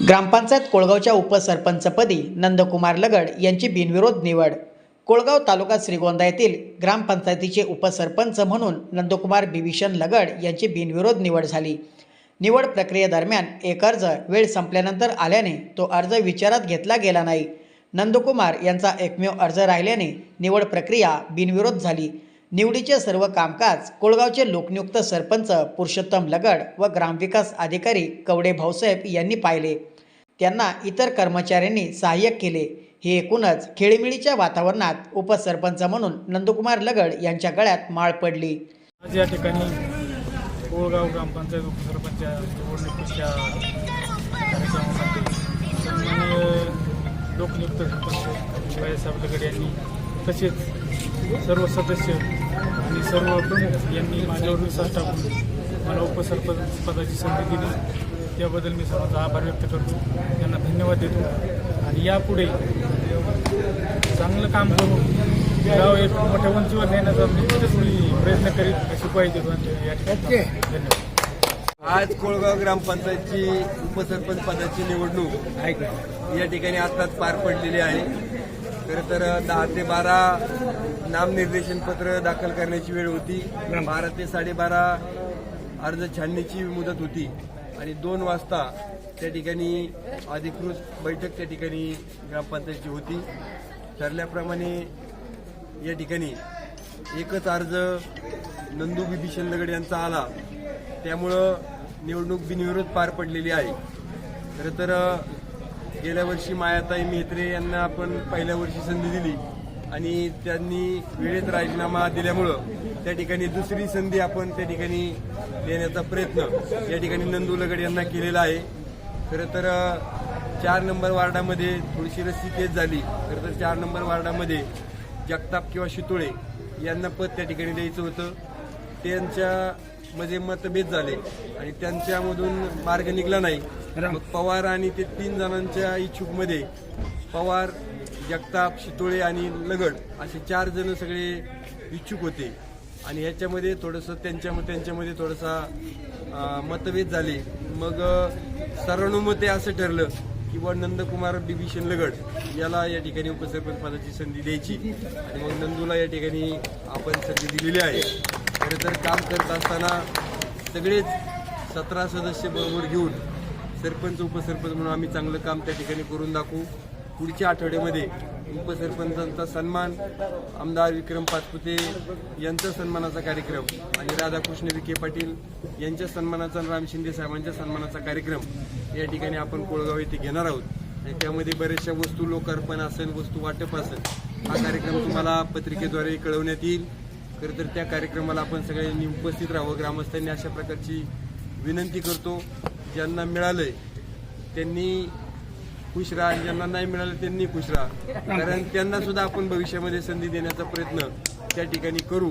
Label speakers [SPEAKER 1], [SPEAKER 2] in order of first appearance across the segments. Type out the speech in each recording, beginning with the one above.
[SPEAKER 1] ग्रामपंचायत कोळगावच्या उपसरपंचपदी नंदकुमार लगड यांची बिनविरोध निवड. कोळगाव तालुका श्रीगोंदा येथील ग्रामपंचायतीचे उपसरपंच म्हणून नंदकुमार बिभीषण लगड यांची बिनविरोध निवड झाली. निवड प्रक्रियेदरम्यान एक अर्ज वेळ संपल्यानंतर आल्याने तो अर्ज विचारात घेतला गेला नाही. नंदकुमार यांचा एकमेव अर्ज राहिल्याने निवड प्रक्रिया बिनविरोध झाली. निवडीचे सर्व कामकाज कोळगावचे लोकनियुक्त सरपंच पुरुषोत्तम लगड व ग्रामविकास अधिकारी कवडे भाऊसाहेब यांनी पाहिले. त्यांना इतर कर्मचाऱ्यांनी सहाय्यक केले. हे एकूणच खेळीमिळीच्या वातावरणात उपसरपंच म्हणून नंदकुमार लगड यांच्या गळ्यात माळ पडली.
[SPEAKER 2] आज या ठिकाणी कोळगाव ग्रामपंचायत उपसरपंच निवडणुकीच्या कार्यक्रमामध्ये लोकनियुक्त सरपंच बाळासाहेब लगड यांनी तसेच सर्व सदस्य आणि सर्व प्रमुख यांनी माझ्यावर विश्वास टाकून मला उपसरपंच पदाची संधी दिली. त्याबद्दल मी सर्वांचा आभार व्यक्त करतो. त्यांना धन्यवाद देतो. आणि यापुढे चांगलं काम करून गाव एक मोठ्या उंचीवर नेण्याचा निश्चितच मी प्रयत्न करीत अशी आणि या ठिकाणी धन्यवाद.
[SPEAKER 3] आज कोळगाव ग्रामपंचायतची उपसरपंच पदाची निवडणूक या ठिकाणी आत्ताच पार पडलेली आहे. खरं तर दहा ते बारा नामनिर्देशन पत्र दाखल करण्याची वेळ होती. बारा ते साडेबारा अर्ज छाननीची मुदत होती. आणि दोन वाजता त्या ठिकाणी अधिकृत बैठक त्या ठिकाणी ग्रामपंचायतची होती. ठरल्याप्रमाणे या ठिकाणी एकच अर्ज नंदू बिभीषण लगड यांचा आला. त्यामुळं निवडणूक बिनविरोध पार पडलेली आहे. खरं तर गेल्या वर्षी मायाताई मेहत्रे यांना आपण पहिल्या वर्षी संधी दिली. आणि त्यांनी वेळेत राजीनामा दिल्यामुळं त्या ठिकाणी दुसरी संधी आपण त्या ठिकाणी देण्याचा प्रयत्न या ठिकाणी नंदू लगड यांना केलेला आहे. खरं तर चार नंबर वार्डामध्ये थोडीशी रस्सी तेज झाली. खरं तर चार नंबर वार्डामध्ये जगताप किंवा शितोळे यांना पद त्या ठिकाणी द्यायचं होतं. त्यांच्या मध्ये मतभेद झाले आणि त्यांच्यामधून मार्ग निघला नाही. मग पवार आणि ते तीन जणांच्या इच्छुकमध्ये पवार जगताप शितोळे आणि लगड असे चार जण सगळे इच्छुक होते. आणि ह्याच्यामध्ये थोडंसं त्यांच्या त्यांच्यामध्ये थोडासा मतभेद झाले. मग सर्वानुमते असं ठरलं की बा नंदकुमार डिव्हिशन लगड याला या ठिकाणी उपसरपंच पदाची संधी द्यायची. आणि मग नंदूला या ठिकाणी आपण संधी दिलेली आहे. खरं तर काम करत असताना सगळेच सतरा सदस्य बरोबर घेऊन सरपंच उपसरपंच म्हणून आम्ही चांगलं काम त्या ठिकाणी करून दाखवू. पुढच्या आठवड्यामध्ये उपसरपंचांचा सन्मान आमदार विक्रम पाचपुते यांचा सन्मानाचा कार्यक्रम आणि राधाकृष्ण विखे पाटील यांच्या सन्मानाचा राम शिंदे साहेबांच्या सन्मानाचा कार्यक्रम या ठिकाणी आपण कोळगाव येथे घेणार आहोत. आणि त्यामध्ये बऱ्याचशा वस्तू लोकार्पण असेल वस्तू वाटप असेल हा कार्यक्रम तुम्हाला पत्रिकेद्वारे कळवण्यात येईल. खरं तर त्या कार्यक्रमाला आपण सगळ्यांनी उपस्थित राहावं. ग्रामस्थांनी अशा प्रकारची विनंती करतो. ज्यांना मिळालंय त्यांनी खुश राहा. आणि ज्यांना नाही मिळालं त्यांनी खुश राहा. कारण त्यांना सुद्धा आपण भविष्यामध्ये संधी देण्याचा प्रयत्न त्या ठिकाणी करू.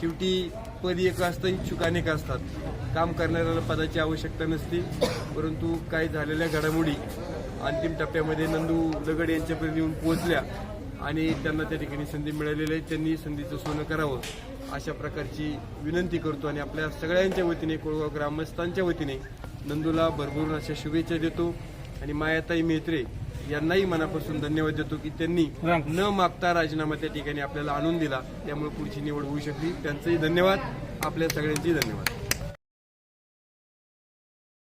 [SPEAKER 3] शेवटी पद एक असतं इच्छुक अनेक असतात. काम करणाऱ्याला पदाची आवश्यकता नसते. परंतु काही झालेल्या घडामोडी अंतिम टप्प्यामध्ये नंदू दगड यांच्यापर्यंत येऊन पोहोचल्या. आणि त्यांना त्या ठिकाणी संधी मिळालेली आहे. त्यांनी संधीचं सोनं करावं अशा प्रकारची विनंती करतो आणि आपल्या सगळ्यांच्या वतीने कोळगाव ग्रामस्थांच्या वतीने नंदूला भरभरून अशा शुभेच्छा देतो. आणि मायाताई मेहत्रे यांनाही मनापासून धन्यवाद देतो की त्यांनी न मागता राजीनामा त्या ठिकाणी आपल्याला आणून दिला. त्यामुळे पुढची निवड होऊ शकली. त्यांचंही धन्यवाद. आपल्या सगळ्यांची धन्यवाद.